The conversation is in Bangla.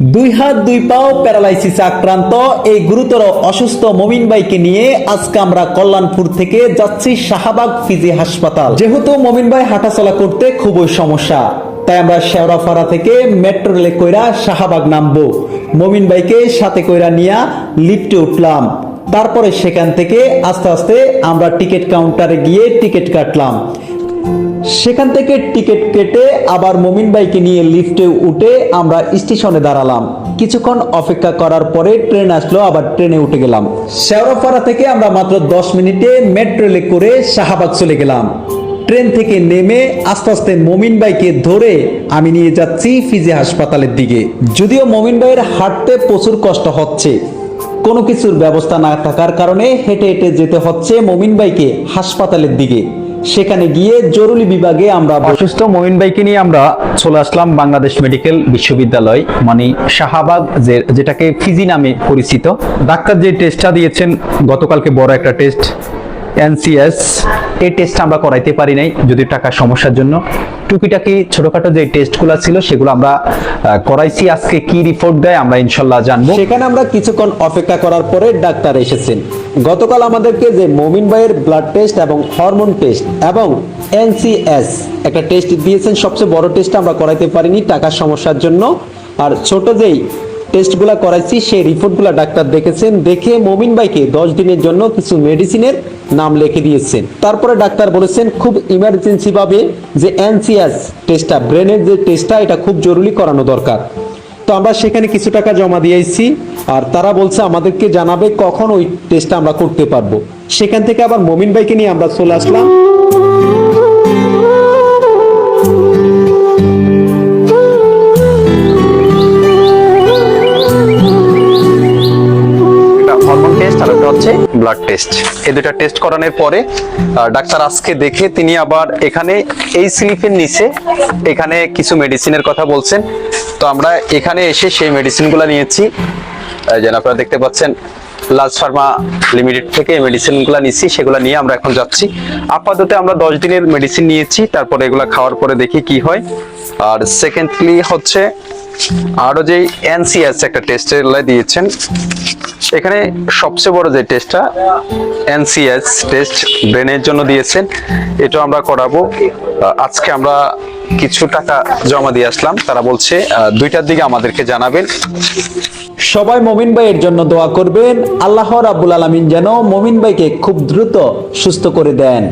দুই হাত, দুই পাও প্যারালাইসিস আক্রান্ত এই গুরুতর অসুস্থ মমিন ভাইকে নিয়ে আজকে আমরা কল্যাণপুর থেকে যাচ্ছি শাহবাগ ফিজি হাসপাতাল। যেহেতু মমিন ভাই হাঁটাচলা করতে খুবই সমস্যা, তাই আমরা শেওড়াপাড়া থেকে মেট্রো রেলে কইরা শাহবাগ নামবো। মমিন ভাইকে সাথে কইরা নিয়া লিফটে উঠলাম। তারপরে সেখান থেকে আস্তে আস্তে আমরা টিকিট কাউন্টারে গিয়ে টিকিট কাটলাম। সেখান থেকে টিকিট কেটে আবার মমিন ভাইকে নিয়ে লিফটে উঠে আমরা স্টেশনে দাঁড়ালাম। কিছুক্ষণ অপেক্ষা করার পরে ট্রেন আসলো, আবার ট্রেনে উঠে গেলাম। শেওড়াপাড়া থেকে আমরা মাত্র দশ মিনিটে মেট্রো রেলে করে শাহবাগ চলে গেলাম। ট্রেন থেকে নেমে আস্তে আস্তে মমিন ভাইকে ধরে আমি নিয়ে যাচ্ছি ফিজি হাসপাতালের দিকে। যদিও মমিন ভাইয়ের হাঁটতে প্রচুর কষ্ট হচ্ছে, কোনো কিছুর ব্যবস্থা না থাকার কারণে হেঁটে হেঁটে যেতে হচ্ছে মমিন ভাইকে হাসপাতালের দিকে। সেখানে গিয়ে জরুরি বিভাগে আমরা অসুস্থ মমিন ভাইকে নিয়ে আমরা চলে আসলাম বাংলাদেশ মেডিকেল বিশ্ববিদ্যালয় মানে শাহাবাগ যেটাকে ফিজি নামে পরিচিত। ডাক্তার যে টেস্টটা দিয়েছেন, গতকালকে বড় একটা টেস্ট এনসিএস। এই টেস্ট আমরা করাইতে পারি নাই, যদি টাকার সমস্যার জন্য। টুকিটাকি ছোটখাটো যে টেস্টগুলো ছিল, সেগুলো আমরা করাইছি। আজকে কি রিপোর্ট দেয় আমরা ইনশাল্লাহ জানব। সেখানে আমরা কিছুক্ষণ অপেক্ষা করার পরে ডাক্তার এসেছেন। গতকাল আমাদেরকে যে মমিন ভাইয়ের ব্লাড টেস্ট এবং হরমোন টেস্ট এবং এনসিএস একটা টেস্ট দিয়েছেন। সবচেয়ে বড় টেস্ট আমরা করাইতে পারিনি টাকার সমস্যার জন্য। আর ছোট যেই টেস্টগুলো করাইছি, সেই রিপোর্টগুলো ডাক্তার দেখেছেন। দেখে মমিন ভাইকে দশ দিনের জন্য কিছু মেডিসিনের নাম লিখে দিয়েছেন। তারপরে ডাক্তার বলেছেন, খুব ইমার্জেন্সি ভাবে যে এনসিএস টেস্টটা ব্রেনের যে টেস্টটা এটা খুব জরুরি করানো দরকার। তো আমরা সেখানে কিছু টাকা জমা দিয়েছি, আর তারা বলছে, আমাদেরকে জানাবে কখন ওই টেস্টটা আমরা করতে পারব। সেখান থেকে আবার মমিন ভাইকে নিয়ে আমরা চলে আসলাম। হচ্ছে ব্লাড টেস্ট এই দুটা টেস্ট করানোর পরে ডাক্তার আজকে দেখে তিনি আবার এখানে এই স্লিপের নিচে এখানে কিছু মেডিসিনের কথা বলছেন। তো আমরা এখানে এসে সেই মেডিসিনগুলো নিয়েছি। যেন আপনারা দেখতে পাচ্ছেন লাজ ফার্মা লিমিটেড থেকে মেডিসিনগুলো নিচ্ছি সেগুলো নিয়ে আমরা এখন যাচ্ছি। আপাতত আমরা দশ দিনের মেডিসিন নিয়েছি, তারপরে এগুলো খাওয়ার পরে দেখি কি হয়। আর সেকেন্ডলি হচ্ছে আরও যে এনসিএস একটা টেস্টের দিয়েছেন এখানে সবচেয়ে বড় যে টেস্টটা এনসিএস টেস্ট ব্রেনের জন্য দিয়েছেন এটা আমরা করাবো। আজকে আমরা কিছু টাকা জমা দিয়ে আসলাম। তারা বলছে দুইটার দিকে আমাদেরকে জানাবেন। সবাই মমিন ভাইয়ের জন্য দোয়া করবেন। আল্লাহ রাব্বুল আলামিন যেন মমিন ভাইকে খুব দ্রুত সুস্থ করে দেন।